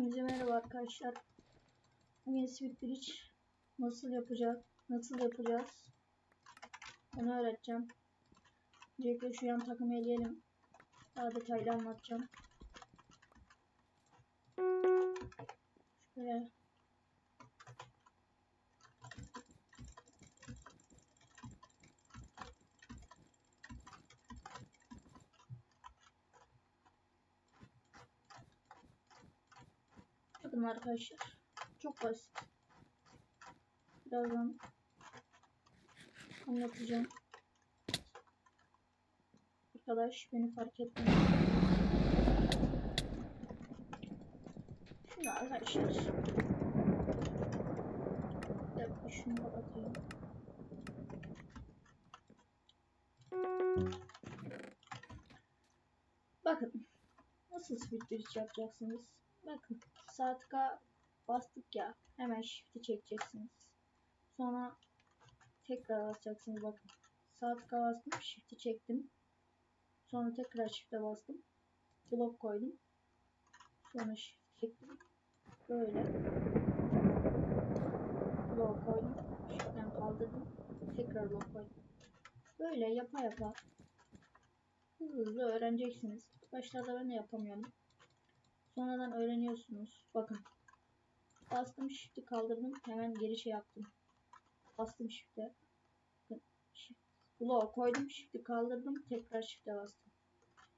Hepinize merhaba arkadaşlar. Bugün Sweet Bridge nasıl yapacağız? Nasıl yapacağız? Onu öğreteceğim. Öncelikle şu yan takımı eleyelim. Daha detaylı anlatacağım. Şöyle. Bakın arkadaşlar. Çok basit. Birazdan anlatacağım. Arkadaş beni fark etmiyor. Şimdi arkadaşlar. Bir dakika şunu kapatayım. Bakın. Nasıl speed yapacaksınız? Bakın. K bastık ya. Hemen shift'i çekeceksiniz. Sonra tekrar basacaksınız bakın. K bastım. Shift'i çektim. Sonra tekrar shift'e bastım. Blok koydum. Sonra shift çektim. Böyle. Blok koydum. Shift'ten kaldırdım. Tekrar blok koydum. Böyle yapa yapa hızlı hızlı öğreneceksiniz. Başlarda ben de yapamıyorum. Sonradan öğreniyorsunuz. Bakın. Bastım shift'i kaldırdım. Hemen geri şey yaptım. Bastım shift'e. Bakın. Bloğu koydum. Shift'i kaldırdım. Tekrar shift'e bastım.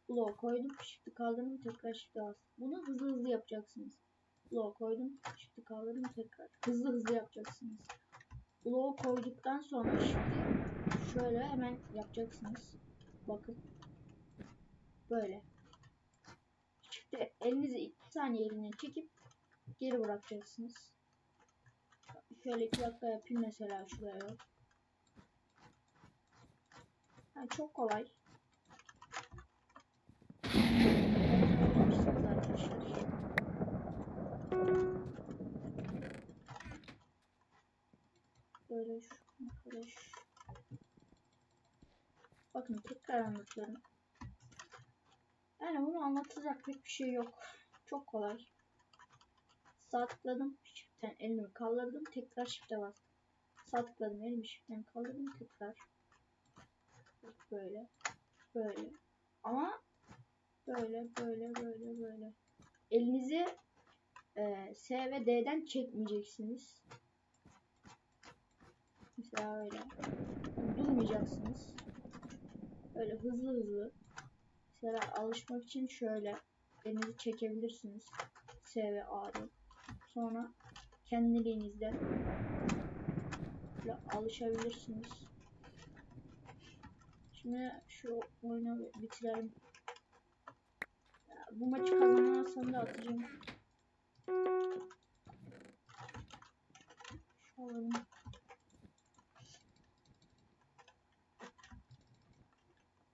Bloğu koydum. Shift'i kaldırdım. Tekrar shift'e bastım. Bunu hızlı hızlı yapacaksınız. Bloğu koydum. Shift'i kaldırdım. Tekrar. Hızlı hızlı yapacaksınız. Bloğu koyduktan sonra shift'i şöyle hemen yapacaksınız. Bakın. Böyle. İşte elinizi 2 saniye elinden çekip geri bırakacaksınız. Şöyle 2 dakika yapayım mesela şuraya. Yani çok kolay. Yapabilirsiniz arkadaşlar. Böyle şu. Bakın tekrar anlatıyorum. Yani bunu anlatacak pek bir şey yok. Çok kolay. Sağ tıkladım. Shift'ten elimi kaldırdım. Tekrar shift'e bastım. Sağ tıkladım. Elimi shift'ten kaldırdım. Tekrar. Böyle. Böyle. Ama böyle böyle böyle böyle. Elinizi e, S ve D'den çekmeyeceksiniz. Mesela öyle. Durmayacaksınız. Böyle hızlı hızlı. Mesela alışmak için şöyle elinizi çekebilirsiniz. S ve A'dan. Sonra kendiliğinizde alışabilirsiniz. Şimdi şu oyunu bitirelim. Bu maçı kazanamazsam da atacağım. Şu alalım.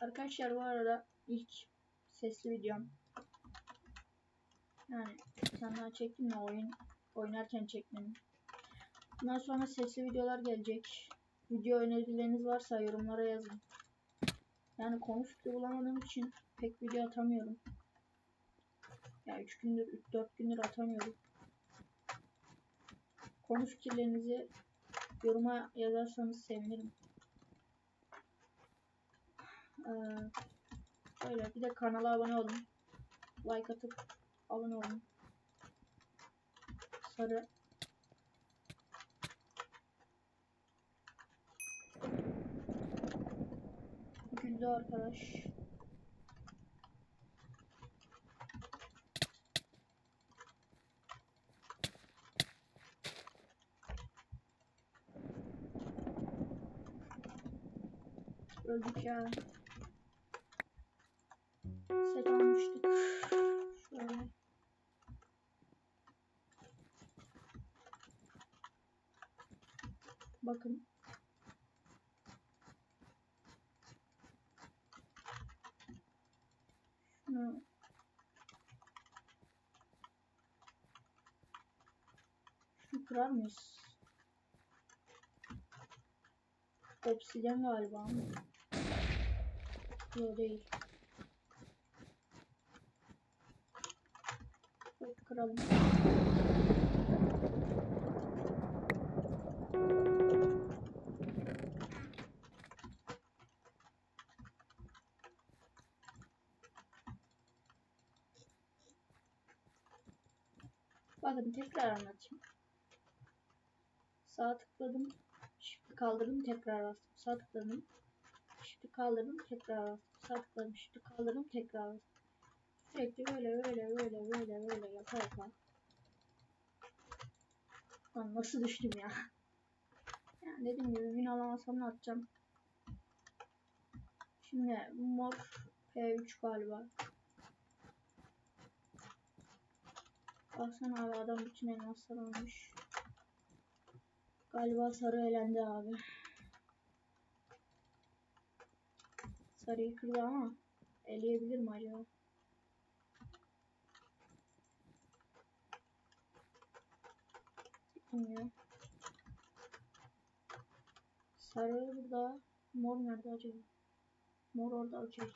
Arkadaşlar bu arada ilk sesli videom. Yani tane daha çektim de oyun oynarken çekmedim. Bundan sonra sesli videolar gelecek. Video önerileriniz varsa yorumlara yazın. Yani konu bulamadığım için pek video atamıyorum. Ya yani 3 gündür 3-4 gündür atamıyorum. Konu fikirlerinizi yoruma yazarsanız sevinirim. Ee, bir de kanala abone olun. Like atıp abone olun. Sarı. Güldü arkadaş. Öldük ya Bakın. Şunu Şunu kırar mıyız? Obsidian galiba. Yok değil. kıralım. Bakın tekrar anlatayım. Sağ tıkladım. Shift'i kaldırdım tekrar bastım. Sağ tıkladım. Shift'i kaldırdım tekrar bastım. Sağ tıkladım. Shift'i kaldırdım tekrar bastım. Sürekli böyle böyle böyle böyle böyle yapa yapa. Lan nasıl düştüm ya? Yani dediğim gibi win alamasam atacağım? Şimdi mor P3 galiba. Baksana abi adam bütün elmaslar almış. Galiba sarı elendi abi. Sarıyı kırdı ama eleyebilir mi acaba? Bilmiyorum. Sarı burada. Mor nerede acaba? Mor orada okey.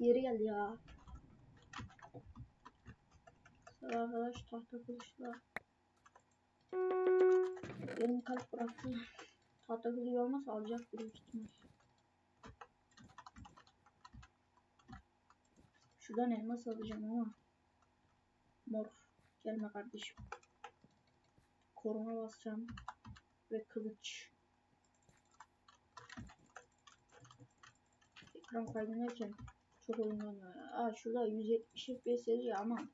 Diğeri geldi ya. Arkadaş tahta kılıçla. Benim kalp bıraktı. Tahta kılıcı olmasa alacak büyük ihtimal. Şuradan elmas alacağım ama. Mor. Gelme kardeşim. Koruma basacağım. Ve kılıç. Ekran kaydederken çok oyun oynuyor. Aa şurada 170 FPS yazıyor ama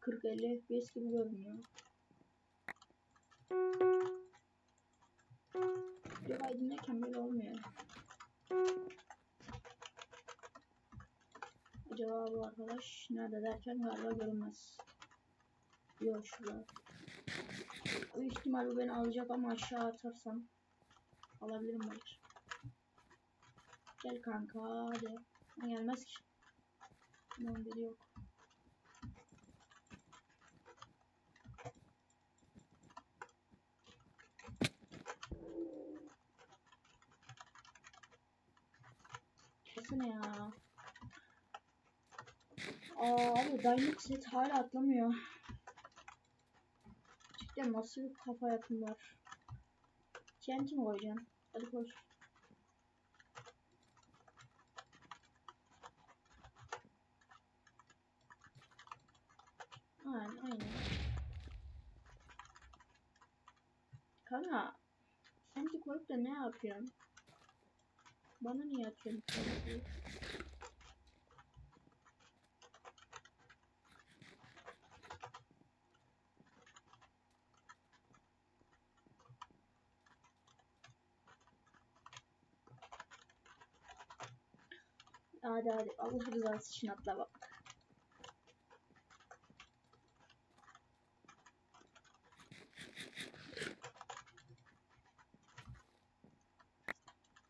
40-50 FPS gibi görünüyor. Bir kaydederken böyle olmuyor. Acaba bu arkadaş nerede derken galiba görünmez. Yok şurada. Büyük ihtimal bu beni alacak ama aşağı atarsam alabilirim belki. Gel kanka hadi. Ha, gelmez ki. Tamam biri yok. Kesin ya. Aa abi Dynamite set hala atlamıyor. Cidden nasıl bir kafa yapım var. TNT mi koyacaksın? Hadi koy. Aynen aynen. Kanka TNT koyup da ne yapıyorsun? Bana niye atıyorsun? Hadi hadi Allah rızası için atla bak.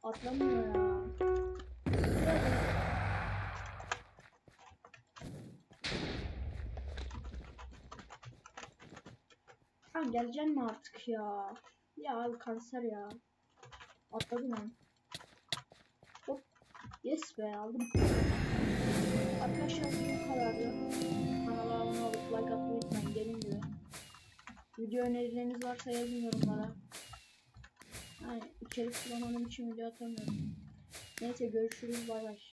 Atlamıyor ya. Ha geleceksin mi artık ya? Ya abi kanser ya. Atladım ben. Hop. Yes be aldım. Arkadaşlar bu kadardı. Kanala abone olup like atmayı unutmayın dediğim gibi. Video önerileriniz varsa yazın yorumlara. Yani içerik kullanmadığım için video atamıyorum. Neyse görüşürüz bay bay.